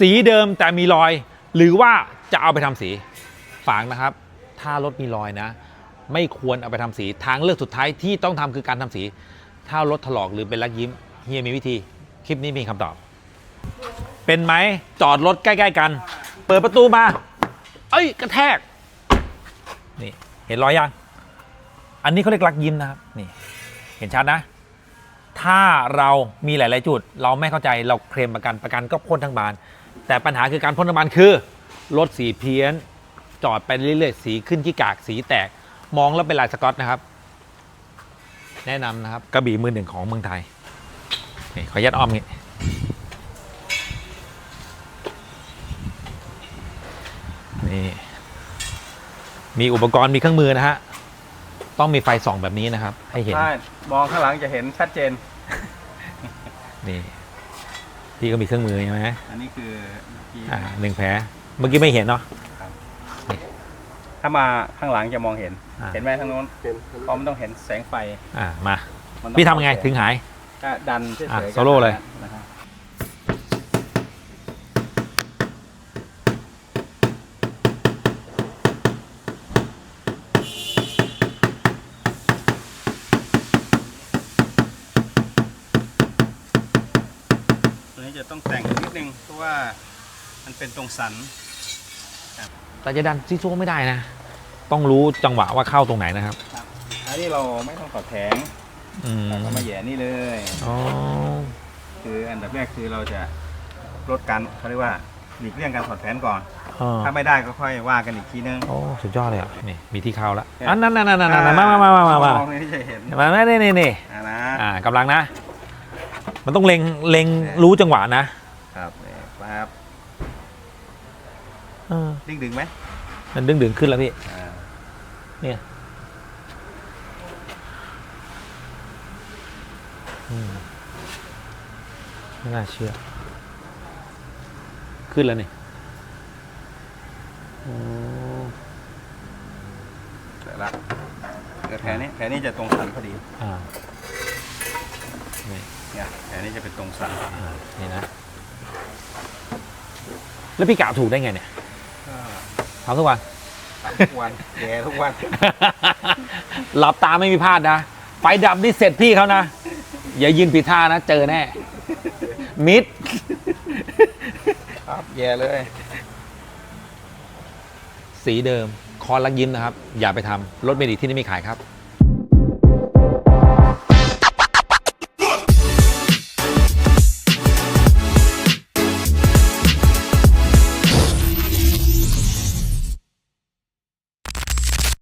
สีเดิมแต่มีรอย หรือว่าจะเอาไปทำสีฝากนะครับ ถ้ารถมีรอยนะ ไม่ควรเอาไปทำสีทางเลือกสุดท้ายที่ต้องทำคือการทำสี ถ้ารถถลอกหรือเป็นลักยิ้มเฮียมีวิธี คลิปนี้มีคำตอบ เป็นไหมจอดรถใกล้ ๆ กัน เปิดประตูมา เอ้ยกระแทกนี่เห็นรอยยังอันนี้เขาเรียกลักยิ้มนะครับนี่เห็นชัดนะ ถ้าเรามีหลาย ๆ จุด เราไม่เข้าใจเราเคลมประกันประกันก็พ่นทั้งบาน แต่ปัญหาคือการพ่นทั้งบานคือรถสีเพี้ยน จอดไปเรื่อยๆ สีขึ้นที่กากสีแตกมองแล้วเป็นลายสกอตนะครับ แนะนำนะครับกระบี่มือหนึ่งของเมืองไทยนี่ขอยัดอ้อมงี้นี่มีอุปกรณ์มีเครื่องมือนะฮะ ต้องมีไฟส่องแบบนี้นะครับ ให้เห็นใช่มองข้างหลังจะเห็นชัดเจน นี่ พี่ก็มีเครื่องมือใช่ไหมอันนี้คือที่อ่าหนึ่งแผลเมื่อกี้ไม่เห็นเนาะถ้ามาข้างหลังจะมองเห็นอ่าเห็นไหมทางโน้นเพราะมันต้องเห็นแสงไฟอ่ามามันต้องพี่ทำยังไงถึงหายก็ดันเฉยอะๆโซโล่เลยนะครับ นี้จะต้องแต่งนิดนึงเพราะว่ามันเป็นตรงสัน แต่จะดันซีซัวไม่ได้นะ ต้องรู้จังหวะว่าเข้าตรงไหนนะครับอันนี้เราไม่ต้องถอดแผงอืมเรามาแหย่นี่เลย อ๋อคืออันดับแรกคือเราจะลดการเขาเรียกว่าหลีกเลี่ยงการถอดแผนก่อน อ๋อถ้าไม่ได้ก็ค่อยว่ากันอีกทีนึง โอ้สุดยอดเลยอะนี่มีที่เข้าแล้วเนี่ยอันนั้นนั่นนั่นนั่นนั่นมามามามามามาองนี่จะเห็นมามานี่นี่นี่อ่านะ อ่ากำลังนะ มันต้องเล็งเล็งรู้จังหวะนะครับเนี่ยปั๊บเออดึงดึงไหมมันดึงดึงขึ้นแล้วพี่ อ่าเนี่ยอืมไม่น่าเชื่อ ขึ้นแล้วนี่โอ้เสร็จละเดี๋ยวแผลนี้แผลนี้จะตรงสันพอดี อ่านี่เนี่ยแผลนี้จะเป็นตรงสันอ่านี่นะ แล้วพี่กะถูกได้ไงเนี่ยก็ทำทุกวันตัดทุกวันแย่ทุกวัน หลับตาไม่มีพลาดนะ ไฟดับนี่เสร็จพี่เขานะ อย่ายืนผิดท่านะ เจอแน่ มิด ครับแย่เลย สีเดิม คอลักยิ้มนะครับ อย่าไปทำรถเมดิที่นี่ไม่ขายครับ